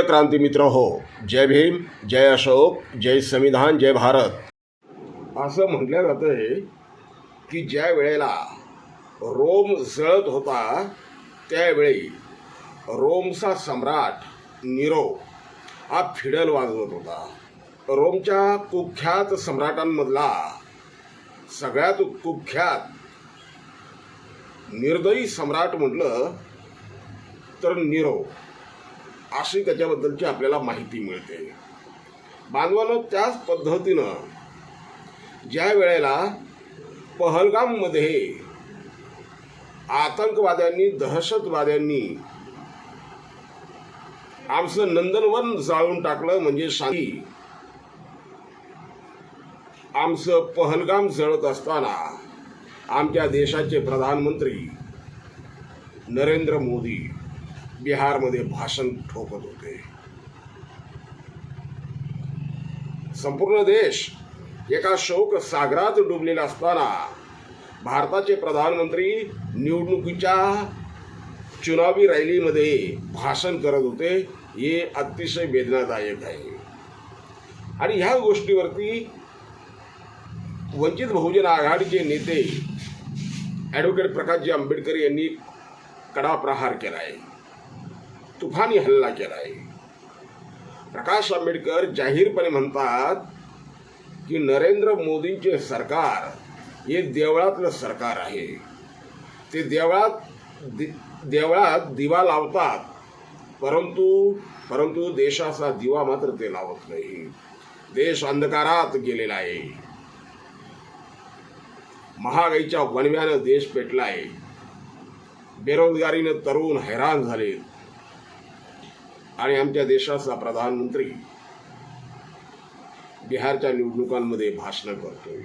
प्रिय क्रांती मित्र हो जय भीम जय अशोक जय संविधान जय भारत. असं म्हटलं जातं आहे की ज्या वेळेला रोम जळत होता त्यावेळी रोमचा सम्राट निरो हा फिडल वाजवत होता. रोमच्या कुख्यात सम्राटांमधला सगळ्यात कुख्यात निर्दयी सम्राट म्हटलं तर निरो. अशी त्याच्याबद्दलची आपल्याला माहिती मिळते. बांधवानं त्याच पद्धतीनं ज्या वेळेला पहलगाममध्ये आतंकवाद्यांनी दहशतवाद्यांनी आमचं नंदनवन जाळून टाकलं म्हणजे शांती. आमचं पहलगाम जळत असताना आमच्या देशाचे प्रधानमंत्री नरेंद्र मोदी बिहारमध्ये भाषण ठोकत होते. संपूर्ण देश एका शोक सागरात डुबलेला असताना भारताचे प्रधानमंत्री निवडणुकीच्या चुनावी रॅलीमध्ये भाषण करत होते हे अतिशय वेदनादायक आहे. आणि ह्या गोष्टीवरती वंचित बहुजन आघाडीचे नेते ॲडव्होकेट प्रकाशजी आंबेडकर यांनी कडा प्रहार केला आहे तुफानी हल्ला केला आहे प्रकाश आंबेडकर जाहीरपणे म्हणतात की नरेंद्र मोदींचे सरकार हे देवळातलं सरकार आहे. ते देवळात दि देवळात दिवा लावतात. परंतु परंतु देशाचा दिवा मात्र ते लावत नाही. देश अंधकारात गेलेला आहे. महागाईच्या वणव्यानं देश पेटला आहे बेरोजगारीनं तरुण हैराण झाले आणि आमच्या देशाचा प्रधानमंत्री बिहारच्या निवडणुकांमध्ये भाषणं करतोय.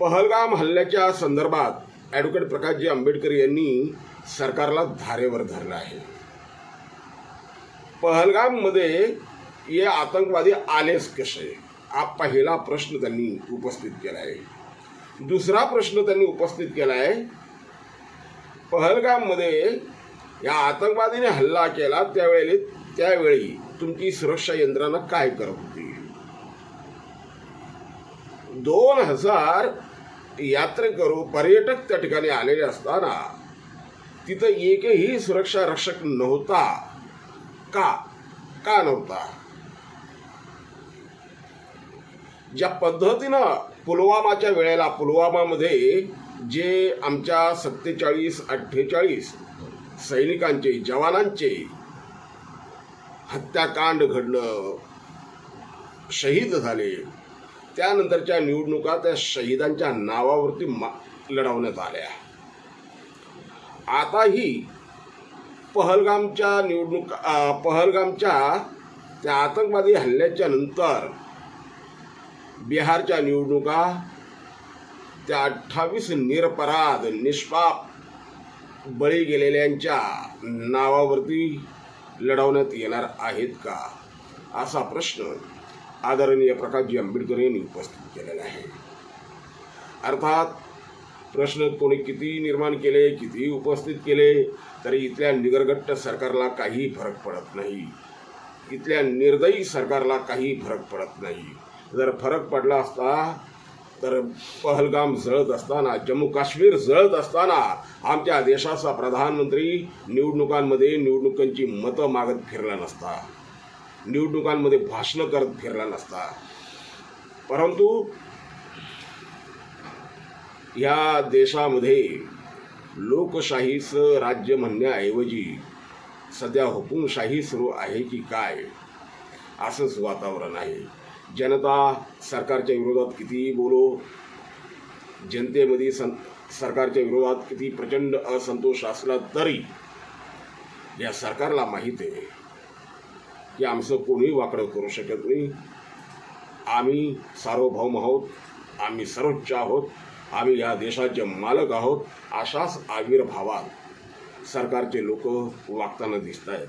पहलगाम हल्ल्याच्या संदर्भात ॲडव्होकेट प्रकाशजी आंबेडकर यांनी सरकारला धारेवर धरलं आहे. पहलगाममध्ये हे आतंकवादी आलेच कसे? हा पहिला प्रश्न त्यांनी उपस्थित केला आहे. दुसरा प्रश्न त्यांनी उपस्थित केला आहे पहलगाममध्ये या आतंकवादीने हल्ला केला त्यावेळी त्यावेळी तुमची सुरक्षा यंत्रणा काय करत होती? दोन हजार यात्रेकरू पर्यटक त्या ठिकाणी आलेले असताना तिथं एकही सुरक्षा रक्षक नव्हता. का? का नव्हता? ज्या पद्धतीनं पुलवामाच्या वेळेला पुलवामामध्ये जे आमच्या सत्तेचाळीस अठ्ठेचाळीस सैनिकांचे जवानांचे हत्याकांड घडलं शहीद झाले. त्यानंतरच्या निवडणुका त्या शहीदांच्या नावावरती मा लढवण्यात आल्या. आताही पहलगामच्या निवडणुका पहलगामच्या त्या आतंकवादी हल्ल्याच्या नंतर बिहारच्या निवडणुका त्या अठ्ठावीस निरपराध निष्पाप बळी गेलेल्यांच्या नावावरती लढवण्यात येणार आहेत का? असा प्रश्न आदरणीय प्रकाशजी आंबेडकर यांनी उपस्थित केलेला आहे. अर्थात प्रश्न कोणी किती निर्माण केले किती उपस्थित केले तरी इथल्या निगरगट्ट सरकारला काही फरक पडत नाही. इथल्या निर्दयी सरकारला काही फरक पडत नाही. जर फरक पडला असता तर पहलगाम जळत असताना जम्मू काश्मीर जळत असताना आमच्या देशाचा प्रधानमंत्री निवडणुकांमध्ये निवडणुकांची मतं मागत फिरला नसता. निवडणुकांमध्ये भाषणं करत फिरला नसता. परंतु या देशामध्ये लोकशाहीचं राज्य म्हणण्याऐवजी सध्या हुकुमशाही सुरू आहे की काय असंच वातावरण आहे. जनता सरकारच्या विरोधात कितीही बोलो जनतेमध्ये सं सरकारच्या विरोधात किती प्रचंड असंतोष असला तरी या सरकारला माहीत आहे की आमचं कोणी वाकडं करू शकत नाही. आम्ही सार्वभौम आहोत आम्ही सर्वोच्च आहोत आम्ही या देशाचे मालक आहोत अशाच आविर्भावात सरकारचे लोक वागताना दिसत आहेत